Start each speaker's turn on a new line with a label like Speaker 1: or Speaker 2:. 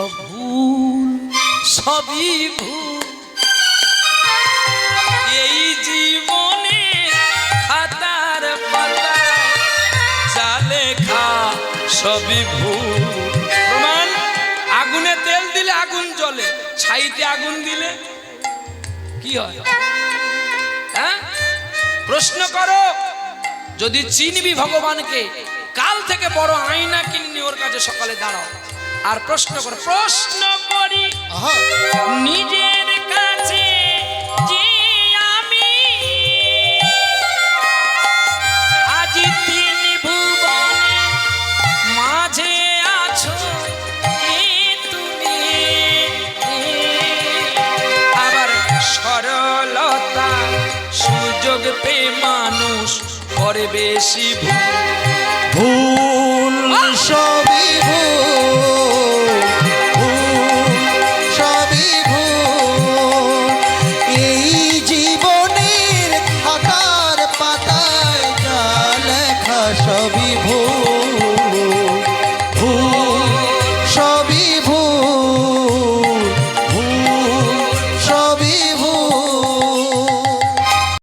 Speaker 1: সব ভুল, সবই ভুল। এই জীবনে খাতার পাতায় যা লেখা সবই ভুল। প্রমাণ, আগুনে তেল দিলে আগুন জ্বলে, ছাইতে আগুন দিলে কি হয়? হ্যাঁ? প্রশ্ন করো, যদি চিনবি ভগবানকে, কাল থেকে বড় আয়না কিনে ওর কাছে সকালে দাঁড়াও। আর প্রশ্ন করো। প্রশ্ন করি। নিজের কাছে যে আমি আজ তিন ভুবনে মাঝে আছো তুমি। আবার সরলতা সুযোগ পে মানুষ করে বেশি ভুল।
Speaker 2: ভুল সবই ভুল। সবই ভুল।